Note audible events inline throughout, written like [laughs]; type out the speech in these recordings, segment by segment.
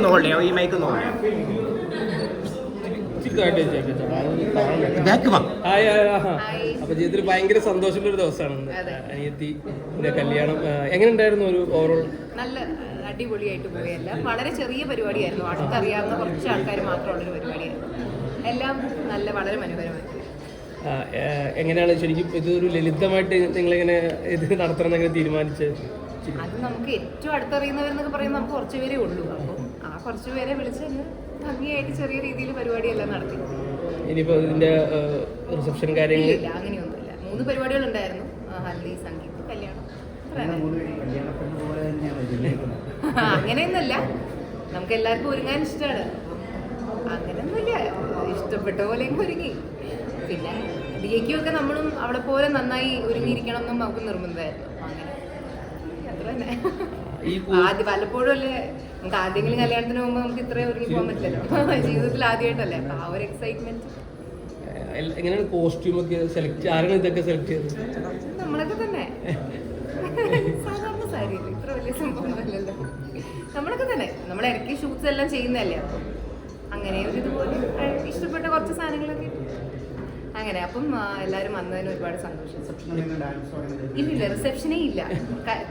ഒന്ന് ഹോൾഡ് ചെയ്യാം ഈ മൈക്ക് ഒന്ന് ഹോൾഡ് ജീവിതത്തിൽ ഭയങ്കര സന്തോഷമുള്ള ഒരു ദിവസമാണ് അനിയത്തി കല്യാണം എങ്ങനെ ഉണ്ടായിരുന്നു ഒരു ഓവറോൾ നല്ല അടിപൊളിയായിട്ട് പോയല്ല. വളരെ ചെറിയ പരിപാടിയായിരുന്നു. അടുത്തറിയാവുന്ന കുറച്ച് ആൾക്കാർ മാത്രമുള്ളൊരു പരിപാടിയായിരുന്നു. എല്ലാം നല്ല വളരെ മനോഹരമായി എങ്ങനെയാണ് ശരിക്കും ഇതൊരു ഒരു ലളിതമായിട്ട് നിങ്ങളിങ്ങനെ ഇത് നടത്തണം എന്നങ്ങനെ തീരുമാനിച്ച് അത് നമുക്ക് ഏറ്റവും അടുത്തറിയുന്നവരെന്നൊക്കെ പറയുന്നത് നമുക്ക് കുറച്ച് പേരേ ഉള്ളൂ. അപ്പം ആ കുറച്ച് പേരെ വിളിച്ച് ഭംഗിയായിട്ട് ചെറിയ രീതിയിൽ പരിപാടിയെല്ലാം നടത്തി. ഇനിയിപ്പോ ഇതിന്റെ റിസപ്ഷൻ കാര്യങ്ങൾ? ഇല്ല അങ്ങനെയൊന്നുമില്ല. മൂന്ന് പരിപാടികൾ ഉണ്ടായിരുന്നു ഹൽദി സംഗീത് കല്യാണം. [laughs] അങ്ങനെയൊന്നുമല്ല. നമുക്ക് എല്ലാവർക്കും ഒരുങ്ങാൻ ഇഷ്ടമാണ് അങ്ങനെയൊന്നുമില്ല ഇഷ്ടപ്പെട്ട പോലെ ഒരുങ്ങി. പിന്നെ ഡിയയ്ക്കും ഒക്കെ നമ്മളും അവിടെ പോലെ നന്നായി ഒരുങ്ങിയിരിക്കണം എന്നും നമുക്ക് നിർബന്ധമായിരുന്നു. അങ്ങനെ. അത്ര തന്നെ ആദ്യം വല്ലപ്പോഴും അല്ലേ? നമുക്ക് ആദ്യമെങ്കിലും കല്യാണത്തിന് പോകുമ്പോൾ നമുക്ക് ഇത്രയും ഒരുങ്ങി പോകാൻ പറ്റില്ലല്ലോ ജീവിതത്തിൽ ആദ്യമായിട്ടല്ലേ? അപ്പൊ ആ ഒരു എക്സൈറ്റ്മെന്റ് എങ്ങനെയാണ് കോസ്റ്റ്യൂം ഒക്കെ സെലക്ട് ആരാണ് ഇതൊക്കെ സെലക്ട് ചെയ്തത്? നമ്മളൊക്കെ തന്നെ. സാധാരണ സാരി ഇത്ര വലിയ സംഭവമല്ലല്ലോ നമ്മളൊക്കെ തന്നെ. നമ്മൾ ഇടയ്ക്ക് ഷൂട്ട്സ് എല്ലാം ചെയ്യുന്നതല്ലേ? അപ്പം അങ്ങനെ ഒരു ഇതുപോലെ. ഇഷ്ടപ്പെട്ട കുറച്ച് സാധനങ്ങളൊക്കെ. അങ്ങനെ അപ്പം എല്ലാവരും വന്നതിന് ഒരുപാട് സന്തോഷം. ഇല്ലില്ല റിസപ്ഷനേ ഇല്ല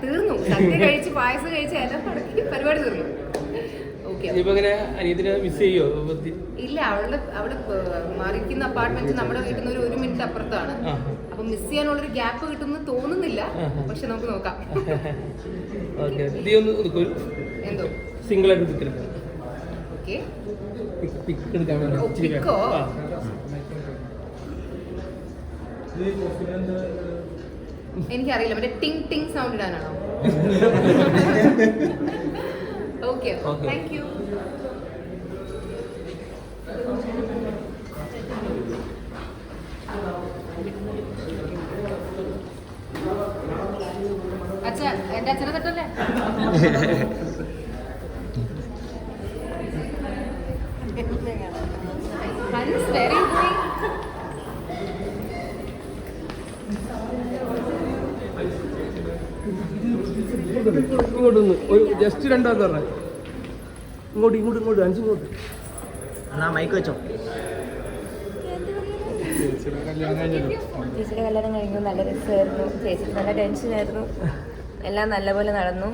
തീർന്നു. സദ്യ കഴിച്ച് പായസം കഴിച്ച് എല്ലാം തുടങ്ങി പരിപാടി തീർന്നു. ഇല്ല അവളുടെ അവിടെ മാറിക്കുന്ന അപ്പാർട്ട്മെന്റ് നമ്മുടെ വീട്ടിൽ നിന്ന് ഒരു ഒരു മിനിറ്റ് അപ്പുറത്താണ്. അപ്പൊ മിസ് ചെയ്യാനുള്ള ഒരു ഗ്യാപ്പ് കിട്ടുമെന്ന് തോന്നുന്നില്ല. പക്ഷെ നമുക്ക് നോക്കാം. എന്തോ? സിംഗിൾ ആയിട്ട് പിക്ക് എടുക്കാം ഓക്കെ പിക്ക് എടുക്കാൻ വേണ്ടി ഓ, ഇച്ചിരി പിക്കോ? ആ. എനിക്കറിയില്ല. മറ്റേ ടിങ് ടിങ് സൗണ്ട് ഇടാനാണോ? ഓക്കെ. താങ്ക് യു അച്ഛ എന്റെ അച്ഛനെ തട്ടല്ലേ? [laughs] വെരി ഇങ്ങോട്ട് ഒന്ന് ഒരു ജസ്റ്റ് രണ്ടാമത്തെ പറഞ്ഞ ഇങ്ങോട്ട് ഇങ്ങോട്ട് ഇങ്ങോട്ട്. അഞ്ച് ഇങ്ങോട്ട്. എന്നാ മൈക്ക് വെച്ചോ? ചേച്ചിയുടെ കല്യാണം കഴിഞ്ഞു. നല്ല രസമായിരുന്നു. ചേച്ചിക്ക് നല്ല ടെൻഷനായിരുന്നു എല്ലാം നല്ലപോലെ നടന്നു.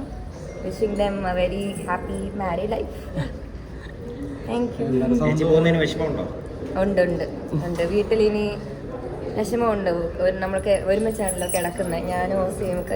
Wishing them a very happy married life thank you ഉണ്ട് ഉണ്ട് ഉണ്ട്. വീട്ടിൽ ഇനി വിഷമമുണ്ട്. ഒരു- ഒരുമിച്ചാണല്ലോ കിടക്കുന്നത്. ഞാനും സെയിം